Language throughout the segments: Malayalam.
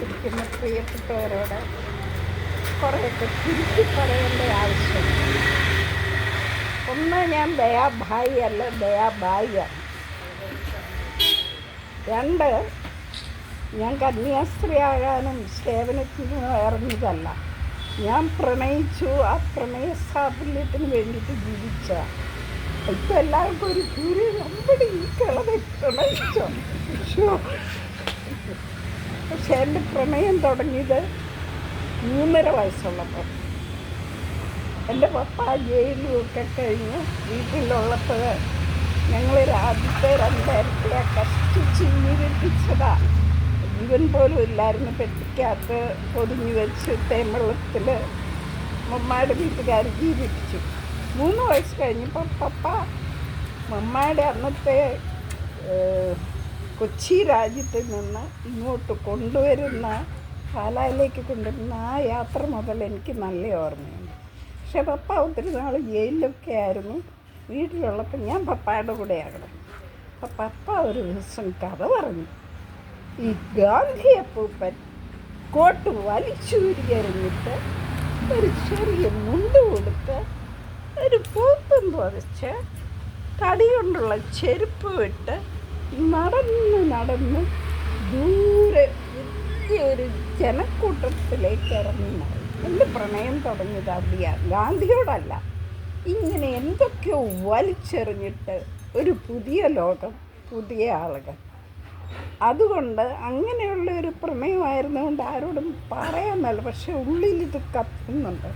ഇരിക്കുന്ന പ്രിയപ്പെട്ടവരോട് കുറേയൊക്കെ തിരുത്തി പറയേണ്ട ആവശ്യം. ഒന്ന് ഞാൻ ദയാഭായി അല്ല ദയാഭായിയാണ് രണ്ട് ഞാൻ കന്യാസ്ത്രീയാകാനും സേവനത്തിനും ഇറങ്ങിയതല്ല ഞാൻ പ്രണയിച്ചു ആ പ്രണയ സാഫല്യത്തിന് വേണ്ടിയിട്ട് ജീവിച്ച. ഇപ്പം എല്ലാവർക്കും ഒരു ഗുരു നമ്മുടെ ഈ കിളതെ പ്രണയിച്ചോ. പക്ഷെ എന്റെ പ്രണയം തുടങ്ങിയത് മൂന്നര വയസ്സുള്ളപ്പോൾ. എന്റെ പപ്പ ജയിലൊക്കെ കഴിഞ്ഞ് വീട്ടിലുള്ളപ്പോൾ ഞങ്ങൾ ആദ്യത്തെ രണ്ടായിരത്തിയാ കഷ്ടിച്ച് ജീവിപ്പിച്ചതാ ജീവൻ പോലും ഇല്ലായിരുന്നു പെട്ടിക്കകത്ത് പൊതിഞ്ഞു വെച്ച് തേമ്പള്ളത്തിൽ മമ്മയുടെ വീട്ടുകാർ ജീവിപ്പിച്ചു. മൂന്ന് വയസ്സ് കഴിഞ്ഞപ്പോൾ പപ്പ മമ്മയുടെ അന്നത്തെ കൊച്ചി രാജ്യത്ത് നിന്ന് ഇങ്ങോട്ട് കൊണ്ടുവരുന്ന പാലായിലേക്ക് കൊണ്ടുവരുന്ന ആ യാത്ര മുതൽ എനിക്ക് നല്ല ഓർമ്മയുണ്ട്. പക്ഷേ പപ്പ ഒത്തിരി നാൾ ജയിലിലൊക്കെ ആയിരുന്നു. വീട്ടിലുള്ളപ്പോൾ ഞാൻ പപ്പായുടെ കൂടെ ആകണം. അപ്പം പപ്പ ഒരു ദിവസം കഥ പറഞ്ഞു. ഈ ഗാന്ധി അപ്പൂപ്പൻ കോട്ട് വലിച്ചൂരിയെറിഞ്ഞിട്ട് ഒരു ചെറിയ മുണ്ട് കൊടുത്ത് ഒരു പൂത്തും പൊതിച്ച് തടി കൊണ്ടുള്ള ചെരുപ്പ് വിട്ട് നടന്ന് നടന്ന് ദൂരെ ഒരു ജനക്കൂട്ടത്തിലേക്ക് ഇറങ്ങി. എന്റെ പ്രണയം തുടങ്ങിയത് അവിടെയാണ് ഗാന്ധിയോടല്ല. ഇങ്ങനെ എന്തൊക്കെയോ വലിച്ചെറിഞ്ഞിട്ട് ഒരു പുതിയ ലോകം പുതിയ ആളുകൾ. അതുകൊണ്ട് അങ്ങനെയുള്ള ഒരു പ്രമേയമായിരുന്നുകൊണ്ട് ആരോടും പറയാൻ നല്ല പക്ഷെ ഉള്ളിൽ ഇത് കത്തുന്നുണ്ട്.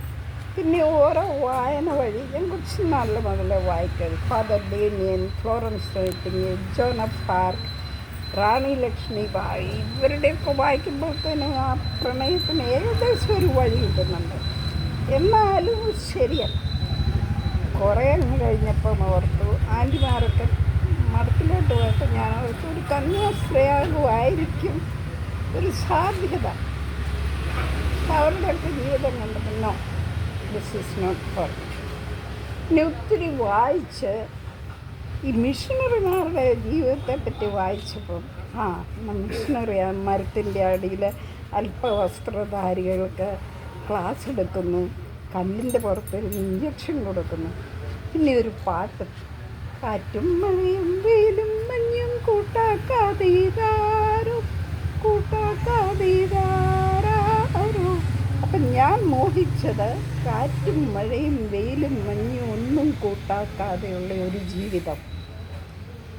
പിന്നെ ഓരോ വായന വഴി കുറച്ച് നല്ല മുതലേ വായിക്കുന്നത് father Damien Florence Nightingale Joan of Arc Rani Lakshmibai ഇവരുടെയൊക്കെ വായിക്കുമ്പോഴത്തേനും ആ പ്രണയത്തിന് ഏകദേശം ഒരു വഴി കിട്ടുന്നുണ്ട്. എന്നാലും ശരിയല്ല. കുറേ അങ്ങ് കഴിഞ്ഞപ്പം ഓർത്തു ആന്റിമാരൊക്കെ മഠത്തിലോട്ട് പോയപ്പോൾ ഞാൻ ഓർത്തു ഒരു കന്യാസ്ത്രീയാകുമായിരിക്കും ഒരു സാധ്യത. അവരുടെ അവരുടെയൊക്കെ ജീവിതം കണ്ടപ്പോൾ ദിസ് ഈസ് നോട്ട് കറക്റ്റ് പിന്നെ ഒത്തിരി വായിച്ച് ഈ മിഷണറിമാരുടെ ജീവിതത്തെ പറ്റി വായിച്ചപ്പം ആ മിഷണറി മരത്തിന്റെ അടിയിൽ അല്പവസ്ത്രധാരികൾക്ക് ക്ലാസ് എടുക്കുന്നു കല്ലിന്റെ പുറത്ത് ഇഞ്ചക്ഷൻ കൊടുക്കുന്നു. പിന്നെ ഒരു പാട്ട് കാറ്റും മഴയും വെയിലും മഞ്ഞും കൂട്ടാക്കാതീതാരും കൂട്ടാക്കാതീതാരും അപ്പം ഞാൻ മോഹിച്ചത് കാറ്റും മഴയും വെയിലും മഞ്ഞും ഒന്നും കൂട്ടാക്കാതെയുള്ള ഒരു ജീവിതം.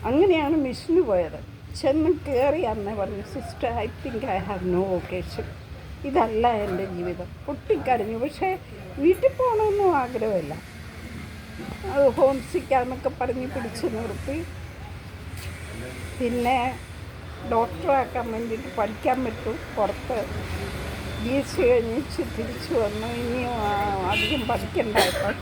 അങ്ങനെയാണ് മിഷന് പോയത്. ചെന്ന് കയറി അന്ന് പറഞ്ഞു sister I think I have no vocation. ഇതല്ല എന്റെ ജീവിതം. പൊട്ടിക്കരഞ്ഞു. പക്ഷേ വീട്ടിൽ പോകണമെന്നും ആഗ്രഹമില്ല. ഹോം സിക്കാന്നൊക്കെ പറഞ്ഞ് പിടിച്ചു നിർത്തി. പിന്നെ ഡോക്ടറാക്കാൻ വേണ്ടിയിട്ട് പഠിക്കാൻ പറ്റും പുറത്ത്. ബി എസ് സി കഴിഞ്ഞിച്ച് തിരിച്ചു വന്നു. ഇനി അധികം പഠിക്കണ്ടായപ്പോൾ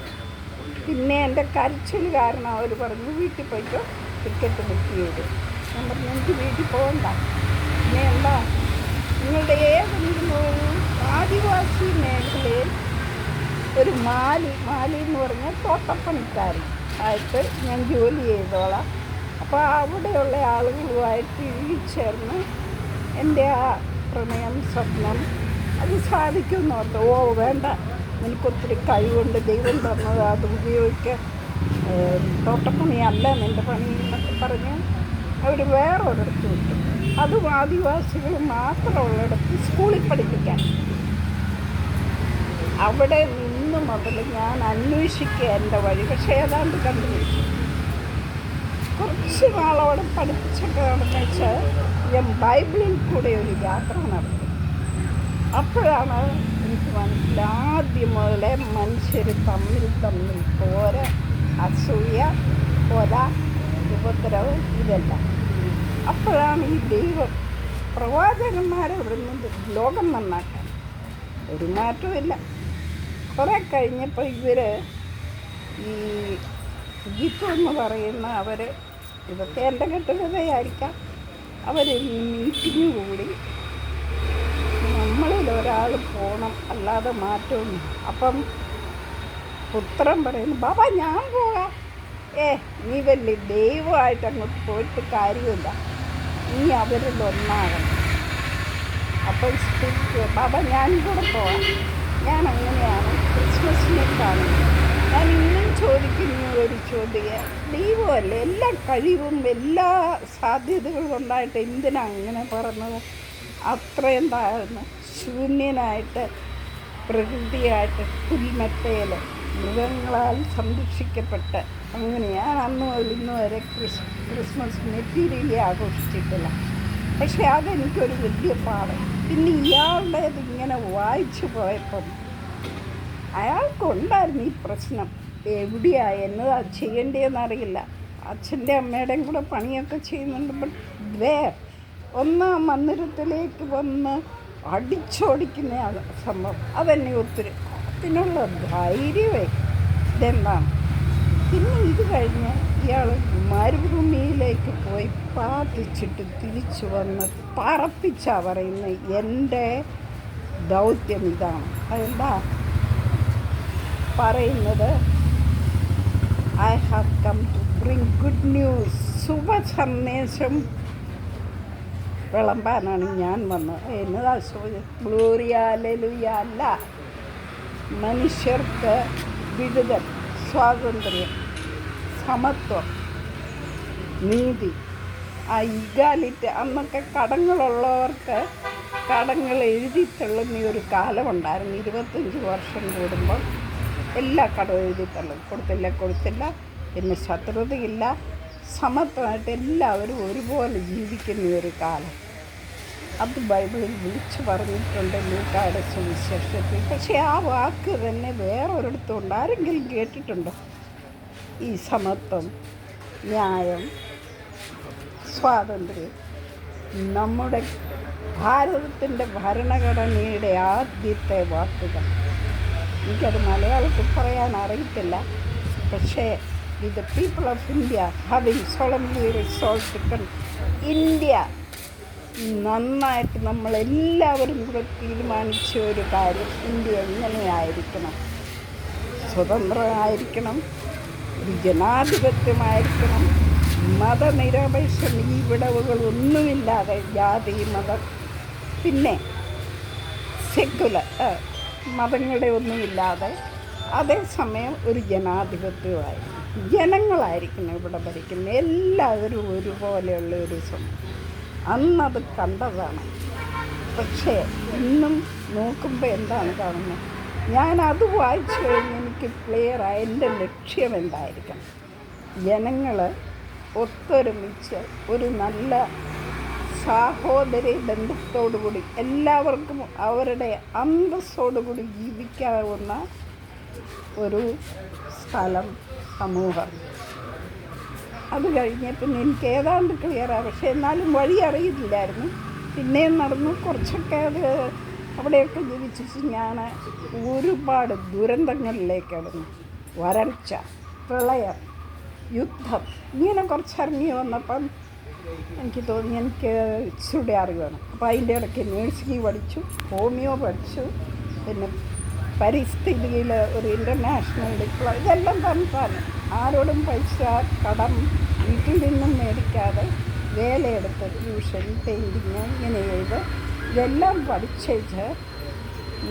പിന്നെ എന്റെ കരച്ചിൽ കാരണം അവർ പറഞ്ഞു വീട്ടിൽ പോയിക്കോ ടിക്കറ്റ് ബുക്ക് ചെയ്തു. ഞാൻ പറഞ്ഞു എനിക്ക് വീട്ടിൽ പോകണ്ട. പിന്നെ എന്താ നിങ്ങളുടെ ഏതെങ്കിലും ഒരു ആദിവാസി മേഖലയിൽ ഒരു മാലി മാലി എന്ന് പറഞ്ഞാൽ തോട്ടപ്പണിക്കാരൻ ആയിട്ട് ഞാൻ ജോലി ചെയ്തോളാം. അപ്പോൾ അവിടെയുള്ള ആളുകളുമായിട്ട് ചേർന്ന് എന്റെ ആ പ്രണയം സ്വപ്നം അത് സാധിക്കുമെന്ന് ഓർത്തു ഓ വേണ്ട. നിനക്കൊത്തിരി കഴിവുണ്ട്. ദൈവം തന്നത് അത് ഉപയോഗിക്കുക തോട്ടപ്പണിയല്ല നിന്റെ പണി എന്നൊക്കെ പറഞ്ഞ് അവർ വേറെ ഒരിടത്ത് വിട്ടു. അതും ആദിവാസികൾ മാത്രമുള്ളിടത്ത് സ്കൂളിൽ പഠിപ്പിക്കാൻ. അവിടെ നിന്ന് മുതൽ ഞാൻ അന്വേഷിക്കുക എന്റെ വഴി. പക്ഷേ ഏതാണ്ട് കണ്ടുപിടിച്ചു. കുറച്ച് നാളവിടെ പഠിപ്പിച്ചൊക്കെ നടന്നു വെച്ചാൽ ഞാൻ ബൈബിളിൽ കൂടെ ഒരു യാത്ര അപ്പോഴാണ് എനിക്ക് മനസ്സിലാദ്യം മുതലേ മനുഷ്യർ തമ്മിൽ തമ്മിൽ പോര അസൂയ കൊല ഉപദ്രവം ഇതെല്ലാം. അപ്പോഴാണ് ഈ ദൈവം പ്രവാചകന്മാരെ വിടുന്നത് ലോകം നന്നാക്കാൻ. ഒരു മാറ്റവും കുറേ കഴിഞ്ഞപ്പോൾ ഇവർ ഈ ജിത്തു എന്ന് പറയുന്ന അവർ ഇതൊക്കെ എന്റെ കെട്ടുകഥയായിരിക്കാം. അവർ മീറ്റിംഗ് കൂടി നമ്മളിൽ ഒരാൾ പോകണം അല്ലാതെ മാറ്റമൊന്നും അപ്പം പുത്രൻ പറയുന്നു ബാബ ഞാൻ പോകാം. ഏ നീ വലിയ ദൈവമായിട്ട് അങ്ങോട്ട് പോയിട്ട് കാര്യമില്ല. നീ അവരിൽ ഒന്നാകണം. അപ്പം ബാബ ഞാൻ കൂടെ പോവാം ഞാൻ അങ്ങനെയാണ് ക്രിസ്മസിനെ കാണുന്നത് ഞാൻ ഇന്നും ചോദിക്കുന്ന ഒരു ചോദ്യം. ദൈവമല്ലേ എല്ലാ കഴിവും എല്ലാ സാധ്യതകളും ഉണ്ടായിട്ട് എന്തിനാ അങ്ങനെ പറഞ്ഞത്? അത്രയും താഴ്ന്ന്. ശൂന്യനായിട്ട് പ്രകൃതിയായിട്ട് പുൽമറ്റയിൽ മൃഗങ്ങളാൽ സംരക്ഷിക്കപ്പെട്ട് അങ്ങനെയാണ് അന്ന് ഇന്ന് വരെ ക്രിസ് ക്രിസ്മസ് മെറ്റീരിയലി ആഘോഷിച്ചിട്ടില്ല പക്ഷെ അതെനിക്കൊരു വലിയ പാഠം പിന്നെ ഇയാളുടേത് ഇങ്ങനെ വായിച്ചു പോയപ്പം അയാൾക്കുണ്ടായിരുന്നു ഈ പ്രശ്നം. എവിടെയാ എന്നതാ ചെയ്യേണ്ടതെന്നറിയില്ല. അച്ഛന്റെ അമ്മയുടെയും കൂടെ പണിയൊക്കെ ചെയ്യുന്നുണ്ട് ബട്ട് വേ ഒന്ന് മന്ദിരത്തിലേക്ക് വന്ന് അടിച്ചോടിക്കുന്ന സംഭവം. അതെന്നെ ഒത്തിരി അതിനുള്ള ധൈര്യമേ. ഇതെന്താണ് പിന്നെ ഇത് കഴിഞ്ഞ് ഇയാൾ മരുഭൂമിയിലേക്ക് പോയി പ്രാർത്ഥിച്ചിട്ട് തിരിച്ചു വന്ന് പറപ്പിച്ചാ പറയുന്നത് എന്റെ ദൗത്യം ഇതാണ്. അതെന്താ? പറയുന്നത് I have come to bring good news ശുഭ സന്ദേശം വിളമ്പാനാണ് ഞാൻ വന്നത്. എന്നതാ ഗ്ലോറിയാലുയ അല്ല. മനുഷ്യർക്ക് വിടുതൽ സ്വാതന്ത്ര്യം സമത്വം നീതി ആ ഇഗാലിറ്റി അന്നൊക്കെ കടങ്ങളുള്ളവർക്ക് കടങ്ങൾ എഴുതി തള്ളുന്ന ഒരു കാലമുണ്ടായിരുന്നു ഇരുപത്തഞ്ച് വർഷം കൂടുമ്പോൾ എല്ലാ കടവും എഴുതി തള്ളും. കൊടുത്തില്ല കൊടുത്തില്ല. പിന്നെ ശത്രുതയില്ല. സമത്വമായിട്ട് എല്ലാവരും ഒരുപോലെ ജീവിക്കുന്ന ഒരു കാലം. അത് ബൈബിളിൽ വിളിച്ചു പറഞ്ഞിട്ടുണ്ട് ലൂക്കായുടെ സുവിശേഷത്തിൽ. പക്ഷേ ആ വാക്ക് തന്നെ വേറൊരിടത്തുണ്ട് ആരെങ്കിലും കേട്ടിട്ടുണ്ടോ? ഈ സമത്വം ന്യായം സ്വാതന്ത്ര്യം. നമ്മുടെ ഭാരതത്തിന്റെ ഭരണഘടനയുടെ ആദ്യത്തെ വാക്കുകൾ. എനിക്കത് മലയാളത്തിൽ പറയാൻ അറിയത്തില്ല. പക്ഷേ with people of India having solemnly resolved India നന്നായിട്ട് നമ്മളെല്ലാവരും കൂടെ തീരുമാനിച്ച ഒരു കാര്യം ഇന്ത്യ എങ്ങനെയായിരിക്കണം? സ്വതന്ത്രമായിരിക്കണം ഒരു ജനാധിപത്യമായിരിക്കണം മതനിരപേക്ഷം ഈ വിടവുകളൊന്നുമില്ലാതെ ജാതി മതം പിന്നെ സെക്കുലർ മതങ്ങളുടെ ഒന്നുമില്ലാതെ അതേസമയം ഒരു ജനാധിപത്യമായി ജനങ്ങളായിരിക്കണം ഇവിടെ ഭരിക്കുന്നത്. എല്ലാവരും ഒരുപോലെയുള്ള ഒരു സമയം അന്നത് കണ്ടതാണ്. പക്ഷേ ഇന്നും നോക്കുമ്പോൾ എന്താണ് കാണുന്നത് ഞാൻ അത് വായിച്ചു കഴിഞ്ഞ് എനിക്ക് ക്ലിയറായി എന്റെ ലക്ഷ്യം എന്തായിരിക്കണം ജനങ്ങൾ ഒത്തൊരുമിച്ച് ഒരു നല്ല സാഹോദര്യ ബന്ധത്തോടുകൂടി എല്ലാവർക്കും അവരുടെ അന്തസ്സോടുകൂടി ജീവിക്കാവുന്ന ഒരു സ്ഥലം സമൂഹം. അത് കഴിഞ്ഞ് പിന്നെ എനിക്ക് ഏതാണ്ട് ക്ലിയറാണ് പക്ഷെ എന്നാലും വഴി അറിയില്ലായിരുന്നു. പിന്നെയും നടന്നു. കുറച്ചൊക്കെ അത് അവിടെയൊക്കെ ജീവിച്ചു ഞാൻ ഒരുപാട് ദുരന്തങ്ങളിലേക്ക് ഇടുന്നു വരൾച്ച പ്രളയം യുദ്ധം ഇങ്ങനെ കുറച്ചിറങ്ങി വന്നപ്പം എനിക്ക് തോന്നി എനിക്ക് ഇച്ചിരി അറിവാണ് അപ്പോൾ അതിന്റെ ഇടയ്ക്ക് നേഴ്സിംഗ് പഠിച്ചു ഹോമിയോ പഠിച്ചു. പിന്നെ പരിസ്ഥിതിയിൽ ഒരു ഇന്റർനാഷണൽ ഡിപ്ലോ ഇതെല്ലാം തണുപ്പാണ് ആരോടും പൈസ കടം വീട്ടിൽ നിന്നും മേടിക്കാതെ വേലയെടുത്ത് ട്യൂഷൻ പെയിന്റിങ് ഇങ്ങനെ ചെയ്ത് ഇതെല്ലാം പഠിച്ചേച്ച്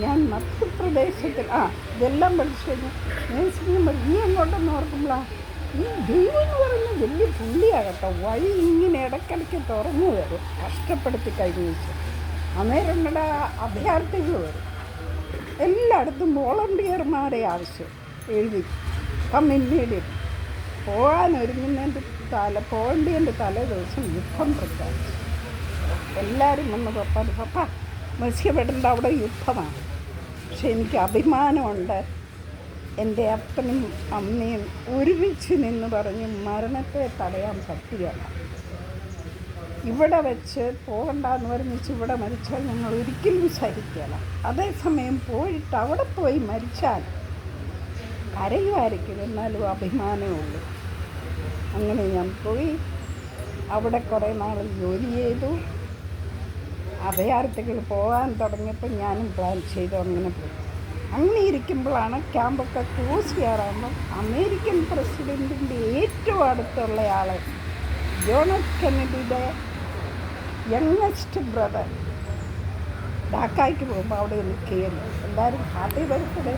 ഞാൻ മധ്യപ്രദേശത്തിൽ ആ ഇതെല്ലാം പഠിച്ചു കഴിഞ്ഞാൽ നേഴ്സിംഗും പഠി നീ എങ്ങോട്ടെന്ന് ഓർക്കുമ്പോഴാണ് ഈ ദൈവം എന്ന് പറയുന്ന വലിയ പുള്ളിയാകട്ടെ വഴി ഇങ്ങനെ ഇടയ്ക്കിടയ്ക്ക് തുറന്നു വരും. കഷ്ടപ്പെടുത്തി കഴിഞ്ഞു അന്നേരം ഇവിടെ അഭയാർത്ഥികൾ വരും. എല്ലായിടത്തും വോളണ്ടിയർമാരെ ആവശ്യം. എഴുതി. കമ്മിറ്റിയിൽ പോകാൻ ഒരുങ്ങുന്നതിന്റെ തല പോകേണ്ടതിന്റെ തലേ ദിവസം യുദ്ധം പ്രഖ്യാപിച്ചു. എല്ലാവരും വന്ന് പപ്പ പപ്പ മത്സ്യപ്പെടേണ്ട അവിടെ യുദ്ധമാണ്. പക്ഷെ എനിക്ക് അഭിമാനമുണ്ട്. എന്റെ അപ്പനും അമ്മയും ഒരുമിച്ച് നിന്ന് പറഞ്ഞ് മരണത്തെ തടയാൻ പറ്റുകയാണ് ഇവിടെ വെച്ച് പോകണ്ടെന്ന് പറഞ്ഞിച്ച് ഇവിടെ മരിച്ചാൽ ഞങ്ങൾ ഒരിക്കലും സഹിക്കില്ല അതേസമയം പോയിട്ട് അവിടെ പോയി മരിച്ചാൽ കരയുമായിരിക്കും എന്നാലും അഭിമാനമുള്ളൂ അങ്ങനെ ഞാൻ പോയി. അവിടെ കുറേ നാൾ ജോലി ചെയ്തു. അഭയാർത്ഥികൾ പോകാൻ തുടങ്ങിയപ്പോൾ ഞാനും പ്ലാൻ ചെയ്തു അങ്ങനെ പോയി. അങ്ങനെ ഇരിക്കുമ്പോഴാണ് ക്യാമ്പൊക്കെ ക്ലോസ് ചെയ്യാറാകുമ്പോൾ അമേരിക്കൻ പ്രസിഡന്റിന്റെ ഏറ്റവും അടുത്തുള്ള ആൾ ജോണസ് കെന്നഡിയുടെ യങ്ങസ്റ്റ് ബ്രദർ. ഡാക്കായ്ക്ക് പോകുമ്പോൾ അവിടെ കയറി. എല്ലാവരും ഹാപ്പി ബർത്ത്ഡേ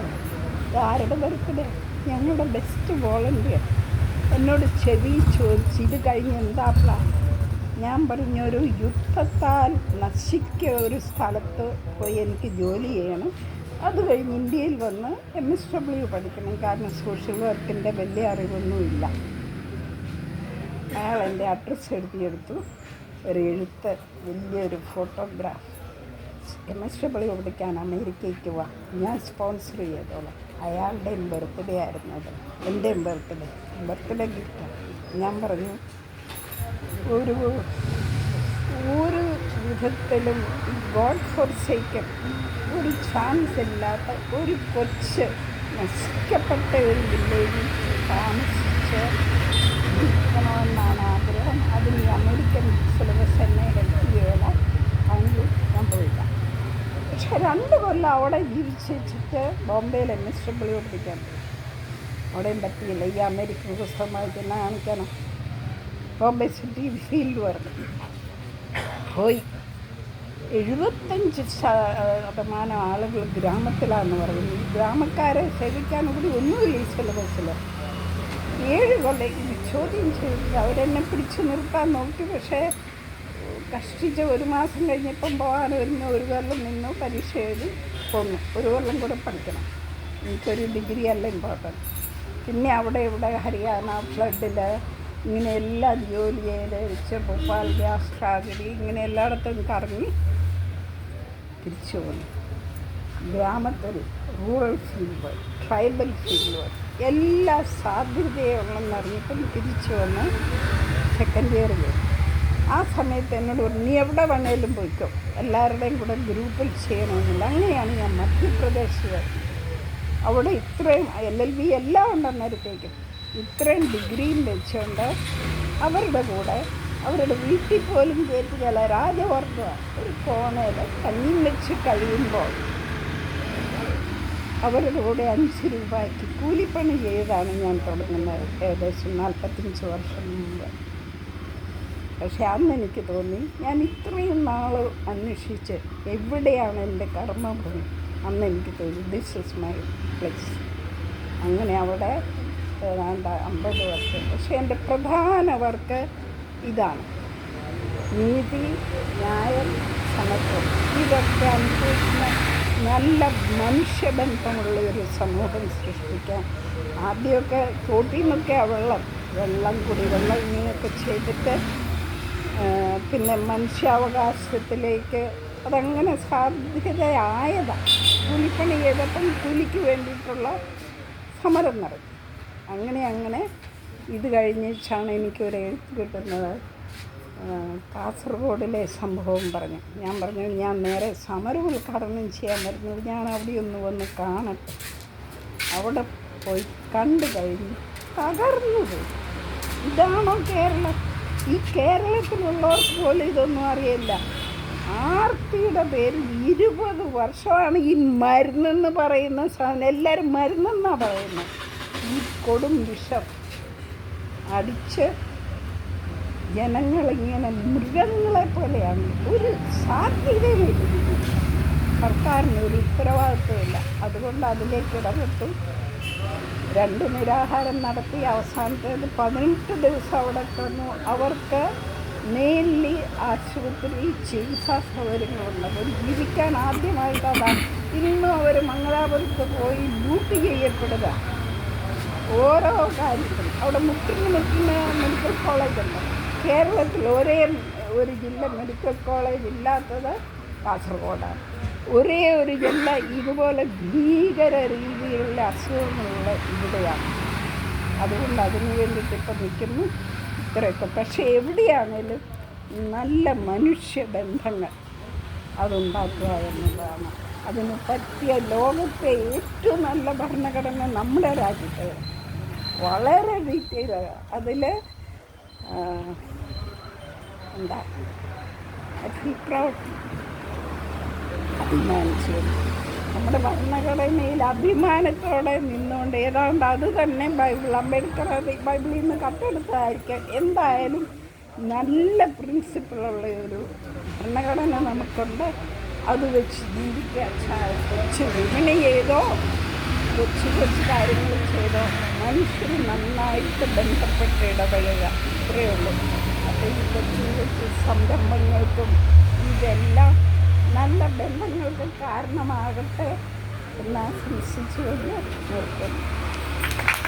ആരുടെ ബർത്ത്ഡേ ഞങ്ങളുടെ ബെസ്റ്റ് വോളണ്ടിയർ എന്നോട് ചെവി ചോദിച്ച് ഇത് കഴിഞ്ഞ് എന്താ പ്ലാൻ ഞാൻ പറഞ്ഞൊരു യുദ്ധത്താൽ നശിക്ക ഒരു സ്ഥലത്ത് പോയി എനിക്ക് ജോലി ചെയ്യണം. അത് കഴിഞ്ഞ് ഇന്ത്യയിൽ വന്ന് എം എസ് ഡബ്ല്യു പഠിക്കണം. കാരണം സോഷ്യൽ വർക്കിന്റെ വലിയ അറിവൊന്നുമില്ല. അയാൾ എന്റെ അഡ്രസ്സ് എഴുതിയെടുത്തു. ഒരു എഴുത്ത് വലിയൊരു ഫോട്ടോഗ്രാഫ് എം എസ് ഡബ്ല്യു പഠിക്കാൻ അമേരിക്കയ്ക്ക് വാ ഞാൻ സ്പോൺസർ ചെയ്തോളാം. അയാളുടെയും ബർത്ത്ഡേ ആയിരുന്നു അത്. എന്റെയും ബർത്ത്ഡേ ബർത്ത്ഡേ ഗിഫ്റ്റ് ഞാൻ പറഞ്ഞു ഒരു ഒരു വിധത്തിലും ഗോഡ് ഫോർ സേക്കൻ ഒരു ചാൻസ് ഇല്ലാത്ത ഒരു കൊച്ച് നശിക്കപ്പെട്ട ഒരു വില്ലേജിൽ താമസിച്ച് ആഗ്രഹം അതിന് അമേരിക്കൻ സിലബസ് എന്നെ ഹെൽപ്പ് ചെയ്യാൻ അതിൽ ഞാൻ പോയില്ല. പക്ഷേ രണ്ട് കൊല്ലം അവിടെ ജീവിച്ചിട്ട് വെച്ചിട്ട് ബോംബെയിൽ എം എസ് ഡബ്ല്യു പഠിക്കാൻ പോയി. അവിടെയും പറ്റിയില്ല. ഈ അമേരിക്കൻ പുസ്തകം വായിക്കുന്ന കാണിക്കണം ബോംബെ സിറ്റി ഫീൽഡ് വർക്ക്. പോയി. എഴുപത്തഞ്ച് ശതമാനം ആളുകൾ ഗ്രാമത്തിലാണെന്ന് പറയുന്നത് ഈ ഗ്രാമക്കാരെ സേവിക്കാൻ കൂടി ഒന്നുമില്ല ഈ സിലബസിൽ ഏഴ് കൊല്ലം ചോദ്യം ചെയ്തില്ല അവരെന്നെ പിടിച്ചു നിർത്താൻ നോക്കി. പക്ഷേ കഷ്ടിച്ച് ഒരു മാസം കഴിഞ്ഞപ്പം പോകാൻ വരുന്ന ഒരു കൊല്ലം നിന്നു പരീക്ഷ എഴുതി പോന്നു ഒരു കൊല്ലം കൂടെ പഠിക്കണം. എനിക്കൊരു ഡിഗ്രി അല്ല ഇമ്പോർട്ടന്റ് പിന്നെ അവിടെ ഇവിടെ ഹരിയാന ഫ്ലഡിൽ ഇങ്ങനെ എല്ലാം ജോലി ചെയ്ത് വെച്ച് ഭോപ്പാൽ ഗ്യാസ് ട്രാജഡി ഇങ്ങനെ എല്ലായിടത്തും കറങ്ങി തിരിച്ചു പോന്നു ഗ്രാമത്തിൽ റൂറൽ ഫീൽഡ് ട്രൈബൽ ഫീൽഡ് എല്ലാ സാധ്യതയുള്ളെന്ന് അറിഞ്ഞിട്ടും തിരിച്ചു വന്ന് സെക്കൻഡ് ഇയറിൽ ആ സമയത്ത് എന്നോട് പറഞ്ഞു നീ എവിടെ വേണേലും പോയിക്കോ. എല്ലാവരുടെയും കൂടെ ഗ്രൂപ്പിൽ ചെയ്യണമെന്നില്ല. അങ്ങനെയാണ് ഞാൻ മധ്യപ്രദേശ് അവിടെ ഇത്രയും എൽ എൽ ബി എല്ലാം ഉണ്ടെന്നേരത്തേക്കും ഇത്രയും ഡിഗ്രിയും വെച്ചുകൊണ്ട് അവരുടെ കൂടെ അവരുടെ വീട്ടിൽ പോലും കയറ്റുകയല്ല രാജവർഗ ഒരു കോണയിൽ കഞ്ഞി വെച്ച് കഴിയുമ്പോൾ അവരുടെ കൂടെ അഞ്ച് രൂപയ്ക്ക്. കൂലിപ്പണി ചെയ്താണ് ഞാൻ തുടങ്ങുന്നത്. ഏകദേശം നാൽപ്പത്തഞ്ച് വർഷം മുമ്പ്. പക്ഷെ അന്ന് എനിക്ക് തോന്നി ഞാൻ ഇത്രയും നാൾ അന്വേഷിച്ച് എവിടെയാണ് എന്റെ കർമ്മഭൂമി? അന്ന് എനിക്ക് തോന്നി ദിസ് ഇസ് മൈ പ്ലേസ് അങ്ങനെ അവിടെ ഏതാണ്ട് അമ്പത് വർഷം. പക്ഷേ എന്റെ പ്രധാന വർക്ക് ഇതാണ്. നീതി ന്യായം സമത്വം. ഇതൊക്കെ അനുഭവിക്കുന്ന നല്ല മനുഷ്യബന്ധമുള്ള ഒരു സമൂഹം സൃഷ്ടിക്കാൻ ആദ്യമൊക്കെ തോട്ടിൽ നിന്നൊക്കെ വെള്ളം വെള്ളം കുടിവെള്ളം ഇങ്ങനെയൊക്കെ ചെയ്തിട്ട് പിന്നെ മനുഷ്യാവകാശത്തിലേക്ക് അതങ്ങനെ സാധ്യതയായതാണ് കൂലിപ്പണി ചെയ്തപ്പം കൂലിക്ക് വേണ്ടിയിട്ടുള്ള സമരം നടത്തി. അങ്ങനെ അങ്ങനെ ഇത് കഴിഞ്ഞിട്ടാണ് എനിക്കൊരു എഴുത്ത് കിട്ടുന്നത്. കാസർഗോഡിലെ സംഭവം പറഞ്ഞു. ഞാൻ പറഞ്ഞു ഞാൻ നേരെ സമരം ഉദ്ഘാടനം ചെയ്യാൻ വരുന്നത് ഞാൻ അവിടെ ഒന്ന് വന്ന് കാണട്ടെ. അവിടെ പോയി കണ്ടു കഴിഞ്ഞ് തകർന്നു പോയി. ഇതാണോ കേരളം? ഈ കേരളത്തിലുള്ളവർക്ക് പോലും ഇതൊന്നും അറിയില്ല. ആർത്തിയുടെ പേരിൽ ഇരുപത് വർഷമാണ് ഈ മരുന്നെന്ന് പറയുന്ന സാധനം. എല്ലാവരും മരുന്നെന്നാണ് പറയുന്നത്. ഈ കൊടും വിഷം അടിച്ച് ജനങ്ങളിങ്ങനെ മൃഗങ്ങളെ പോലെയാണ്. ഒരു സാധ്യതയുമില്ല സർക്കാരിന് ഒരു ഉത്തരവാദിത്വമില്ല. അതുകൊണ്ട് അതിലേക്ക് ഇടപെട്ടു. രണ്ട് നിരാഹാരം നടത്തി. അവസാനത്തേത് പതിനെട്ട് ദിവസം അവിടെ കിടന്നു. അവർക്ക് മെയിൻലി ആശുപത്രി ചികിത്സാ സൗകര്യങ്ങളുണ്ട്. അവർ ജീവിക്കാൻ ആദ്യമായിട്ട് അതാണ് ഇന്നും അവർ മംഗലാപുരത്ത് പോയി ഡ്യൂട്ടി ചെയ്യപ്പെടുക. ഓരോ കാര്യത്തിലും. അവിടെ മുക്കിന് മുക്കിന് മെഡിക്കൽ കോളേജ് ഉണ്ട് കേരളത്തിൽ ഒരേ ഒരു ജില്ല മെഡിക്കൽ കോളേജ് ഇല്ലാത്തത് കാസർഗോഡാണ്. ഒരേ ഒരു ജില്ല ഇതുപോലെ ഭീകര രീതിയിലുള്ള അസുഖങ്ങളുള്ള ഇവിടെയാണ്. അതുകൊണ്ട് അതിന് വേണ്ടിയിട്ട് ഇപ്പം നിൽക്കുന്നു. ഇത്രയൊക്കെ. പക്ഷേ എവിടെയാണേലും നല്ല മനുഷ്യബന്ധങ്ങൾ അതുണ്ടാക്കുക എന്നുള്ളതാണ്. അതിന് പറ്റിയ ലോകത്തെ ഏറ്റവും നല്ല ഭരണഘടന നമ്മുടെ രാജ്യത്തെ വളരെ ഡീറ്റെയിൽ അതിൽ എന്താ പ്രൗഡ് അഭിമാനിച്ചു. നമ്മുടെ ഭരണഘടനയിൽ അഭിമാനത്തോടെ നിന്നുകൊണ്ട് ഏതാണ്ട് അത് തന്നെ ബൈബിൾ അംബേദ്കർ ബൈബിളിൽ നിന്ന് കട്ടെടുത്തതായിരിക്കാം എന്തായാലും നല്ല പ്രിൻസിപ്പിളുള്ള ഒരു ഭരണഘടന നമുക്കുണ്ട്. അത് വെച്ച് ജീവിക്കുക കൊച്ചു വിപണി ചെയ്തോ കൊച്ചു കൊച്ചു കാര്യങ്ങൾ ചെയ്തോ മനുഷ്യർ നന്നായിട്ട് ബന്ധപ്പെട്ട് ഇടപഴകുക. ഇത്രയേ ഉള്ളൂ. അപ്പോൾ ഈ കൊച്ചു കൊച്ചു സംരംഭങ്ങൾക്കും ഇതെല്ലാം നല്ല ബന്ധങ്ങൾക്ക് കാരണമാകട്ടെ എന്ന് ആശംസിച്ചുകൊണ്ട് നിർത്തുന്നു.